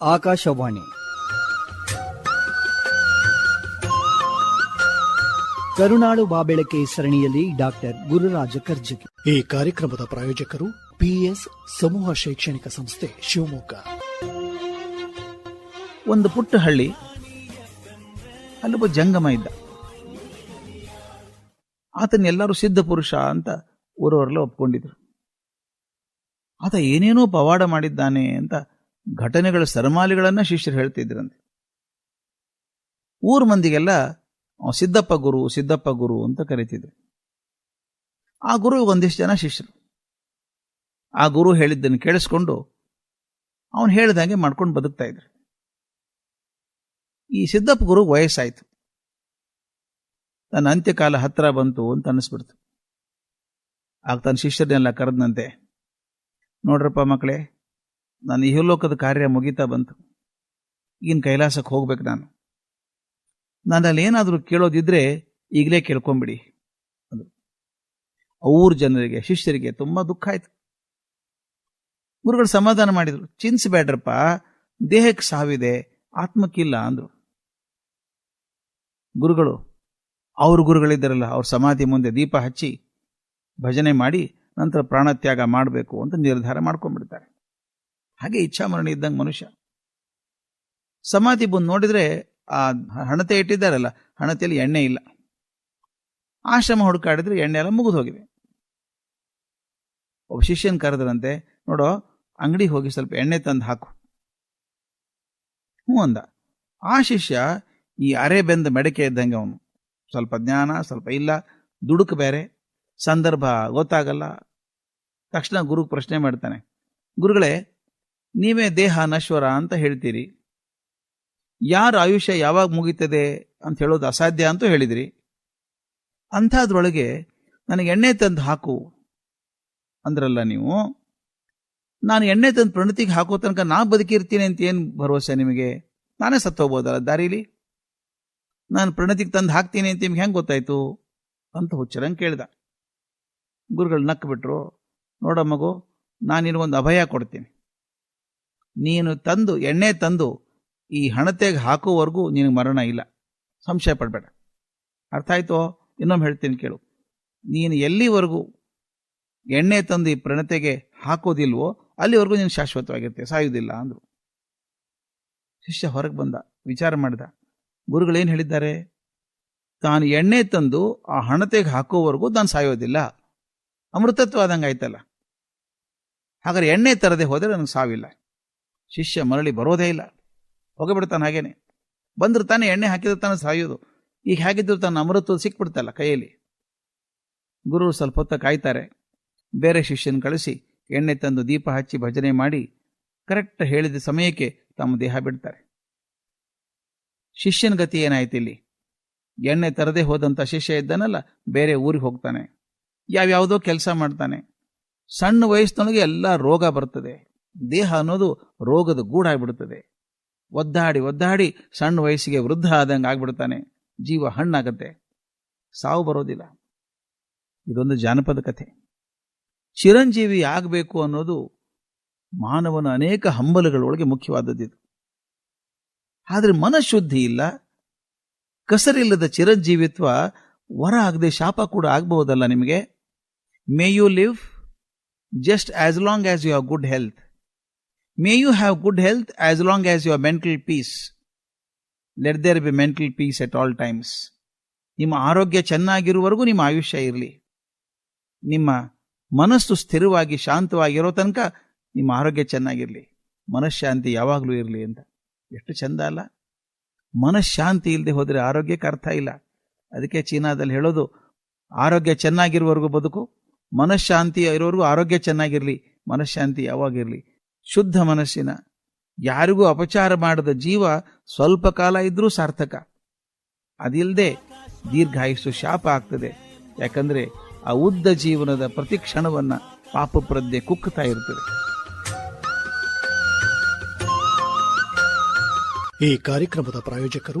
ಆಕಾಶವಾಣಿ. ಕರುಣಾಳು ಬಾಬೆಳಕೆ ಸರಣಿಯಲ್ಲಿ ಡಾಕ್ಟರ್ ಗುರುರಾಜ ಕರ್ಜಗಿ ಈ ಕಾರ್ಯಕ್ರಮದ ಪ್ರಾಯೋಜಕರು ಪಿಎಸ್ ಸಮೂಹ ಶೈಕ್ಷಣಿಕ ಸಂಸ್ಥೆ ಶಿವಮೊಗ್ಗ. ಒಂದು ಪುಟ್ಟ ಹಳ್ಳಿ ಅಲ್ಲೊಬ್ಬ ಜಂಗಮ ಇದ್ದ. ಆತನೆಲ್ಲರೂ ಸಿದ್ಧ ಪುರುಷ ಅಂತ ಊರವರೆಲ್ಲ ಒಪ್ಕೊಂಡಿದ್ರು. ಆತ ಏನೇನೋ ಪವಾಡ ಮಾಡಿದ್ದಾನೆ ಅಂತ ಘಟನೆಗಳ ಸರಮಾಲಿಗಳನ್ನ ಶಿಷ್ಯರು ಹೇಳ್ತಿದ್ರಂತೆ. ಊರ್ ಮಂದಿಗೆಲ್ಲ ಸಿದ್ದಪ್ಪ ಗುರು ಸಿದ್ದಪ್ಪ ಗುರು ಅಂತ ಕರೀತಿದ್ರು. ಆ ಗುರು ಒಂದಿಷ್ಟು ಜನ ಶಿಷ್ಯರು. ಆ ಗುರು ಹೇಳಿದ್ದನ್ನು ಕೇಳಿಸ್ಕೊಂಡು ಅವನು ಹೇಳಿದಂಗೆ ಮಾಡ್ಕೊಂಡು ಬದುಕ್ತಾ ಇದ್ರು. ಈ ಸಿದ್ದಪ್ಪ ಗುರು ವಯಸ್ಸಾಯ್ತು. ತನ್ನ ಅಂತ್ಯಕಾಲ ಹತ್ರ ಬಂತು ಅಂತ ಅನ್ನಿಸ್ಬಿಡ್ತು ಆಗ ತನ್ನ ಶಿಷ್ಯರನ್ನೆಲ್ಲ ಕರೆದಂತೆ ನೋಡ್ರಪ್ಪ ಮಕ್ಕಳೇ ನಾನು ಇಹಲೋಕದ ಕಾರ್ಯ ಮುಗಿತಾ ಬಂತು. ಈಗಿನ ಕೈಲಾಸಕ್ಕೆ ಹೋಗ್ಬೇಕು ನಾನು. ನನ್ನಲ್ಲಿ ಏನಾದರೂ ಕೇಳೋದಿದ್ರೆ ಈಗಲೇ ಕೇಳ್ಕೊಂಬಿಡಿ ಅದು. ಅವ್ರ ಜನರಿಗೆ, ಶಿಷ್ಯರಿಗೆ ತುಂಬಾ ದುಃಖ ಆಯ್ತು. ಗುರುಗಳು ಸಮಾಧಾನ ಮಾಡಿದ್ರು. ಚಿನ್ಸ್ಬೇಡ್ರಪ್ಪ ದೇಹಕ್ಕೆ ಸಾವಿದೆ ಆತ್ಮಕ್ಕಿಲ್ಲ ಅಂದರು. ಗುರುಗಳು, ಅವ್ರ ಗುರುಗಳಿದ್ದಾರಲ್ಲ, ಅವ್ರ ಸಮಾಧಿ ಮುಂದೆ ದೀಪ ಹಚ್ಚಿ ಭಜನೆ ಮಾಡಿ ನಂತರ ಪ್ರಾಣತ್ಯಾಗ ಮಾಡಬೇಕು ಅಂತ ನಿರ್ಧಾರ ಮಾಡ್ಕೊಂಡ್ಬಿಡ್ತಾರೆ. ಹಾಗೆ ಇಚ್ಛಾಮರಣ ಇದ್ದಂಗೆ ಮನುಷ್ಯ. ಸಮಾಧಿ ಬಂದು ನೋಡಿದ್ರೆ ಆ ಹಣತೆ ಇಟ್ಟಿದ್ದಾರಲ್ಲ, ಹಣತೆಯಲ್ಲಿ ಎಣ್ಣೆ ಇಲ್ಲ. ಆಶ್ರಮ ಹುಡುಕಾಡಿದ್ರೆ ಎಣ್ಣೆ ಎಲ್ಲ ಮುಗಿದು ಹೋಗಿದೆ. ಒಬ್ಬ ಶಿಷ್ಯನ್ ಕರೆದ್ರಂತೆ, ನೋಡೋ ಅಂಗಡಿ ಹೋಗಿ ಸ್ವಲ್ಪ ಎಣ್ಣೆ ತಂದು ಹಾಕು. ಹ್ಞೂ ಅಂದ. ಆ ಶಿಷ್ಯ ಈ ಅರೆ ಬೆಂದ ಮೆಡಕೆ ಇದ್ದಂಗೆ ಅವನು. ಸ್ವಲ್ಪ ಜ್ಞಾನ, ಸ್ವಲ್ಪ ಇಲ್ಲ, ದುಡುಕು ಬೇರೆ. ಸಂದರ್ಭ ಗೊತ್ತಾಗಲ್ಲ. ತಕ್ಷಣ ಗುರು ಪ್ರಶ್ನೆ ಮಾಡ್ತಾನೆ. ಗುರುಗಳೇ ನೀವೇ ದೇಹ ನಶ್ವರ ಅಂತ ಹೇಳ್ತೀರಿ. ಯಾರ ಆಯುಷ್ಯ ಯಾವಾಗ ಮುಗೀತದೆ ಅಂತ ಹೇಳೋದು ಅಸಾಧ್ಯ ಅಂತೂ ಹೇಳಿದಿರಿ. ಅಂಥದ್ರೊಳಗೆ ನನಗೆ ಎಣ್ಣೆ ತಂದು ಹಾಕು ಅಂದ್ರಲ್ಲ ನೀವು. ನಾನು ಎಣ್ಣೆ ತಂದು ಪ್ರಣತಿಗೆ ಹಾಕೋ ತನಕ ನಾ ಬದುಕಿರ್ತೀನಿ ಅಂತ ಏನು ಭರವಸೆ ನಿಮಗೆ? ನಾನೇ ಸತ್ತೋಗ್ಬೋದಲ್ಲ ದಾರಿಲಿ? ನಾನು ಪ್ರಣತಿಗೆ ತಂದು ಹಾಕ್ತೀನಿ ಅಂತ ನಿಮ್ಗೆ ಹೆಂಗೆ ಗೊತ್ತಾಯ್ತು? ಅಂತ ಹುಚ್ಚರಂಗೆ ಕೇಳ್ದ. ಗುರುಗಳು ನಕ್ಕು ಬಿಟ್ರು ನೋಡ ಮಗು ಒಂದು ಅಭಯ ಕೊಡ್ತೀನಿ. ನೀನು ತಂದು, ಎಣ್ಣೆ ತಂದು ಈ ಹಣತೆಗೆ ಹಾಕೋವರೆಗೂ ನಿನಗೆ ಮರಣ ಇಲ್ಲ. ಸಂಶಯ ಪಡಬೇಡ. ಅರ್ಥ ಆಯ್ತೋ? ಇನ್ನೊಮ್ಮೆ ಹೇಳ್ತೀನಿ ಕೇಳು. ನೀನು ಎಲ್ಲಿವರೆಗೂ ಎಣ್ಣೆ ತಂದು ಈ ಪ್ರಣತೆಗೆ ಹಾಕೋದಿಲ್ವೋ, ಅಲ್ಲಿವರೆಗೂ ನೀನು ಶಾಶ್ವತವಾಗಿರ್ತೀಯ ಸಾಯುವುದಿಲ್ಲ ಅಂದರು. ಶಿಷ್ಯ ಹೊರಗೆ ಬಂದ, ವಿಚಾರ ಮಾಡಿದ. ಗುರುಗಳೇನು ಹೇಳಿದ್ದಾರೆ? ತಾನು ಎಣ್ಣೆ ತಂದು ಆ ಹಣತೆಗೆ ಹಾಕೋವರೆಗೂ ತಾನು ಸಾಯೋದಿಲ್ಲ. ಅಮೃತತ್ವ ಆದಂಗೆ ಆಯ್ತಲ್ಲ. ಹಾಗಾದ್ರೆ ಎಣ್ಣೆ ತರದೆ ಹೋದರೆ ನನಗೆ ಸಾವಿಲ್ಲ. ಶಿಷ್ಯ ಮರಳಿ ಬರೋದೇ ಇಲ್ಲ. ಹೋಗಿಬಿಡ್ತಾನೆ ಹಾಗೇನೆ. ಬಂದ್ರೆ ತಾನೇ ಎಣ್ಣೆ ಹಾಕಿದ್ರೆ ತಾನೇ ಸಾಯೋದು. ಈಗ ಹೇಗಿದ್ರು ತನ್ನ ಅಮೃತ ಸಿಕ್ಬಿಡ್ತಲ್ಲ ಕೈಯಲ್ಲಿ. ಗುರು ಸ್ವಲ್ಪ ಹೊತ್ತ ಕಾಯ್ತಾರೆ. ಬೇರೆ ಶಿಷ್ಯನ ಕಳಿಸಿ ಎಣ್ಣೆ ತಂದು ದೀಪ ಹಚ್ಚಿ ಭಜನೆ ಮಾಡಿ ಕರೆಕ್ಟ್ ಹೇಳಿದ ಸಮಯಕ್ಕೆ ತಮ್ಮ ದೇಹ ಬಿಡ್ತಾರೆ. ಶಿಷ್ಯನ ಗತಿ ಏನಾಯ್ತು ಇಲ್ಲಿ? ಎಣ್ಣೆ ತರದೆ ಹೋದಂಥ ಶಿಷ್ಯ ಇದ್ದಾನಲ್ಲ, ಬೇರೆ ಊರಿಗೆ ಹೋಗ್ತಾನೆ. ಯಾವ್ಯಾವುದೋ ಕೆಲಸ ಮಾಡ್ತಾನೆ. ಸಣ್ಣ ವಯಸ್ಸಿನೊಳಗೆ ಎಲ್ಲ ರೋಗ ಬರ್ತದೆ. ದೇಹ ಅನ್ನೋದು ರೋಗದ ಗೂಡಾಗ್ಬಿಡುತ್ತದೆ ಒದ್ದಾಡಿ ಒದ್ದಾಡಿ ಸಣ್ಣ ವಯಸ್ಸಿಗೆ ವೃದ್ಧ ಆದಂಗೆ ಆಗ್ಬಿಡ್ತಾನೆ. ಜೀವ ಹಣ್ಣಾಗತ್ತೆ. ಸಾವು ಬರೋದಿಲ್ಲ. ಇದೊಂದು ಜಾನಪದ ಕಥೆ. ಚಿರಂಜೀವಿ ಆಗಬೇಕು ಅನ್ನೋದು ಮಾನವನ ಅನೇಕ ಹಂಬಲಗಳೊಳಗೆ ಮುಖ್ಯವಾದದ್ದಿದು ಆದರೆ ಮನಃಶುದ್ಧಿ ಇಲ್ಲ. ಕಸರಿಲ್ಲದ ಚಿರಂಜೀವಿತ್ವ ವರ ಆಗದೆ ಶಾಪ ಕೂಡ ಆಗಬಹುದಲ್ಲ ನಿಮಗೆ? May you live just as long as you have good health may you have good health as long as your mental peace let there be mental peace at all times ನಿಮ್ಮ ಆರೋಗ್ಯ ಚೆನ್ನಾಗಿರುವವರೆಗೂ ನಿಮ್ಮ ಆಯುಷ್ಯ ಇರಲಿ. ನಿಮ್ಮ ಮನಸ್ಸು ಸ್ಥಿರವಾಗಿ ಶಾಂತವಾಗಿರೋ ತನಕ ನಿಮ್ಮ ಆರೋಗ್ಯ ಚೆನ್ನಾಗಿರಲಿ. ಮನಃಶಾಂತಿ ಯಾವಾಗಲೂ ಇರಲಿ ಅಂತ. ಎಷ್ಟು ಚಂದ ಅಲ್ಲ. ಮನಃಶಾಂತಿ ಇಲ್ಲದೆ ಹೋದರೆ ಆರೋಗ್ಯಕ್ಕೆ ಅರ್ಥ ಇಲ್ಲ. ಅದಕ್ಕೆ ಚೀನಾದಲ್ಲಿ ಹೇಳೋದು, ಆರೋಗ್ಯ ಚೆನ್ನಾಗಿರುವವರೆಗೂ ಬದುಕು, ಮನಃಶಾಂತಿ ಇರೋವರೆಗೂ ಆರೋಗ್ಯ ಚೆನ್ನಾಗಿರಲಿ, ಮನಃಶಾಂತಿ ಯಾವಾಗಿರಲಿ ಶುದ್ಧ ಮನಸ್ಸಿನ. ಯಾರಿಗೂ ಅಪಚಾರ ಮಾಡದ ಜೀವ ಸ್ವಲ್ಪ ಕಾಲ ಇದ್ರೂ ಸಾರ್ಥಕ. ಅದಿಲ್ಲದೆ ದೀರ್ಘಾಯಸ್ಸು ಶಾಪ ಆಗ್ತದೆ. ಯಾಕಂದ್ರೆ ಆ ಉದ್ದ ಜೀವನದ ಪ್ರತಿ ಕ್ಷಣವನ್ನ ಪಾಪ ಪ್ರಜ್ಞೆ ಕುಕ್ಕುತ್ತಾ ಇರ್ತದೆ. ಈ ಕಾರ್ಯಕ್ರಮದ ಪ್ರಾಯೋಜಕರು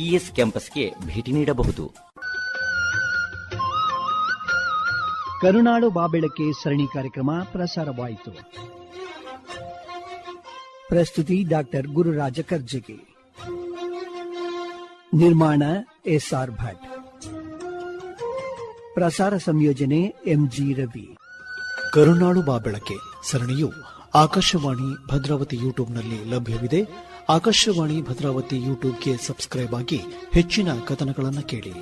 ಪಿಇಎಸ್ ಕ್ಯಾಂಪಸ್ಗೆ ಭೇಟಿ ನೀಡಬಹುದು. ಕರುನಾಡು ಬಾಬೆಳಕೆ ಸರಣಿ ಕಾರ್ಯಕ್ರಮ ಪ್ರಸಾರವಾಯಿತು. ಪ್ರಸ್ತುತಿ ಡಾಕ್ಟರ್ ಗುರುರಾಜ ಕರ್ಜಿಗೆ. ನಿರ್ಮಾಣ ಎಸ್ಆರ್ ಭಟ್. ಪ್ರಸಾರ ಸಂಯೋಜನೆ ಎಂಜಿ ರವಿ. ಕರುಣಾಳು ಬಾಬೆಳಕೆ ಸರಣಿಯು ಆಕಾಶವಾಣಿ ಭದ್ರಾವತಿ ಯೂಟ್ಯೂಬ್ನಲ್ಲಿ ಲಭ್ಯವಿದೆ. ಆಕಾಶವಾಣಿ ಭದ್ರಾವತಿ ಯೂಟ್ಯೂಬ್ಗೆ ಸಬ್ಸ್ಕ್ರೈಬ್ ಆಗಿ ಹೆಚ್ಚಿನ ಕಥನಗಳನ್ನು ಕೇಳಿ.